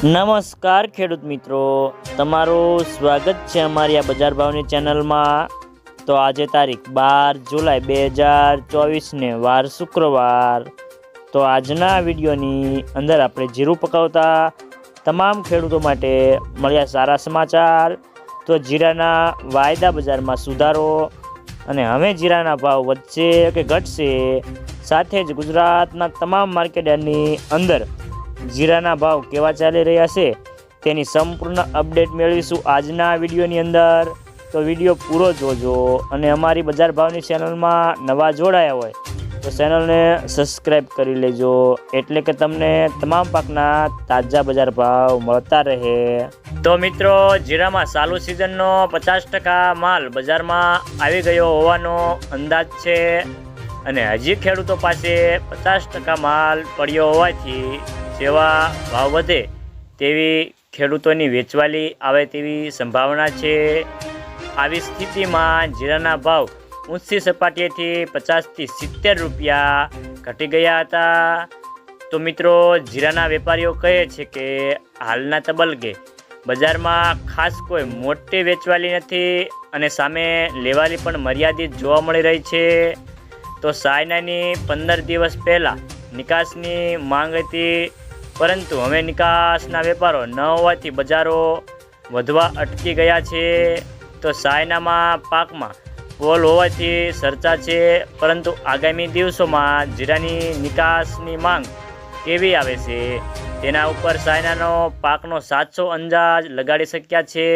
નમસ્કાર, ખેડૂત મિત્રો. તમારું સ્વાગત છે અમારી આ બજાર ભાવની ચેનલમાં. તો આજે તારીખ બાર જુલાઈ બે હજાર ચોવીસને વાર શુક્રવાર. તો આજના વિડીયોની અંદર આપણે જીરું પકાવતા તમામ ખેડૂતો માટે મળ્યા સારા સમાચાર. તો જીરાના વાયદા બજારમાં સુધારો અને હવે જીરાના ભાવ વધશે કે ઘટશે સાથે જ ગુજરાતના તમામ માર્કેટની અંદર જીરાના ભાવ કેવા ચાલી રહ્યા છે તેની સંપૂર્ણ અપડેટ મેળવીશું આજના વિડીયોની અંદર. તો વીડિયો પૂરો જોજો અને અમારી બજાર ભાવની ચેનલમાં નવા જોડાયા હોય તો ચેનલને સબસ્ક્રાઈબ કરી લેજો. એટલે કે તમને તમામ પાકના તાજા બજાર ભાવ મળતા રહે. તો મિત્રો, જીરામાં ચાલુ સિઝનનો પચાસ ટકા માલ બજારમાં આવી ગયો હોવાનો અંદાજ છે. અને હજી ખેડૂતો પાસે પચાસ ટકા માલ પડ્યો હોવાથી જેવા ભાવ વધે તેવી ખેડૂતોની વેચવાલી આવે તેવી સંભાવના છે. આવી સ્થિતિમાં જીરાના ભાવ ઊંચી સપાટીએથી પચાસથી સિત્તેર રૂપિયા ઘટી ગયા હતા. તો મિત્રો, જીરાના વેપારીઓ કહે છે કે હાલના તબલકે બજારમાં ખાસ કોઈ મોટી વેચવાલી નથી અને સામે લેવાલી પણ મર્યાદિત જોવા મળી રહી છે. તો સાયનાની પંદર દિવસ પહેલાં નિકાસની માંગ હતી, પરંતુ હવે નિકાસના વેપારો ન હોવાથી બજારો વધવા અટકી ગયા છે. તો સાયનામાં પાકમાં પોલ હોવાથી ચર્ચા છે, પરંતુ આગામી દિવસોમાં જીરાની નિકાસની માંગ કેવી આવે છે? તેના ઉપર સાયનાનો પાકનો સાચો અંદાજ લગાડી શક્યા છે.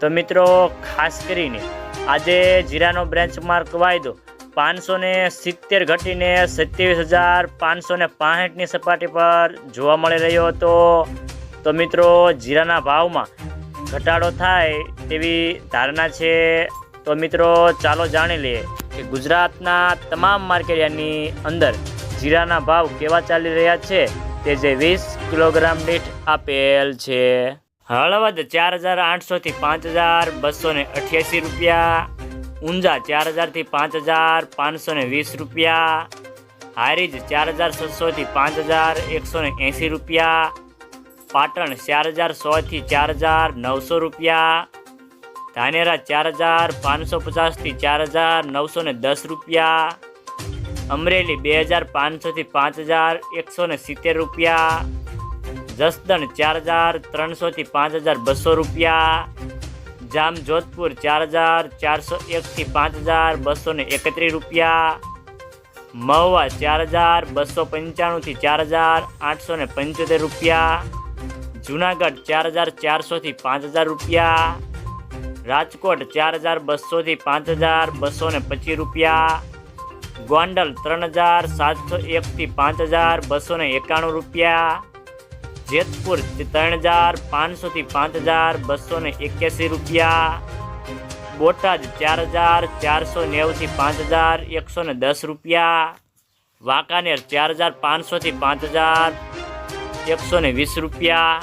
તો મિત્રો, ખાસ કરીને આજે જીરાનો બ્રેન્ચમાર્ક વાયદો પાંચસો ને સિત્તેર ઘટીને સત્યાવીસ હજાર પાંચસો ને પાસઠની સપાટી પર જોવા મળી રહ્યો હતો. તો મિત્રો, જીરાના ભાવમાં ઘટાડો થાય તેવી ધારણા છે. તો મિત્રો, ચાલો જાણી લઈએ કે ગુજરાતના તમામ માર્કેટિયાની અંદર જીરાના ભાવ કેવા ચાલી રહ્યા છે તે જે વીસ કિલોગ્રામ દીઠ આપેલ છે. હળવદ ચાર હજાર આઠસોથી પાંચ હજાર બસો ને અઠ્યાસી રૂપિયા ઊંઝા ચાર હજારથી પાંચ હજાર પાંચસો ને વીસ રૂપિયા. હારીજ ચાર હજાર છસોથી પાંચ હજાર એકસો ને એંસી રૂપિયા. પાટણ ચાર હજાર સોથી ચાર હજાર નવસો રૂપિયા. ધાનેરા ચાર હજાર પાંચસો પચાસથી ચાર હજાર નવસો ને દસ રૂપિયા. અમરેલી બે હજાર પાંચસોથી પાંચ હજાર એકસો ને સિત્તેર રૂપિયા. જસદણ ચાર હજાર ત્રણસોથી પાંચ હજાર બસો રૂપિયા. જામ જોધપુર ચાર હજાર ચારસો એકથી પાંચ હજાર બસો ને એકત્રીસ રૂપિયા. મહુવા ચાર હજાર બસો પંચાણુંથી ચાર હજાર આઠસો ને પંચોતેર રૂપિયા. જુનાગઢ ચાર હજાર ચારસોથી પાંચ હજાર રૂપિયા. રાજકોટ ચાર હજાર બસોથી પાંચ હજાર બસો ને પચીસ રૂપિયા. ગોંડલ ત્રણ હજાર સાતસો એકથી પાંચ હજાર બસો ને એકાણું રૂપિયા. જેતપુર ત્રણ હજાર પાંચસોથી પાંચ હજાર, બસો ને એક્યાસી રૂપિયા. બોટાદ ચાર હજાર, ચારસો નેવુંથી પાંચ હજાર, એકસો ને દસ રૂપિયા. વાંકાનેર ચાર હજાર પાંચસોથી પાંચ હજાર, એકસો ને વીસ રૂપિયા.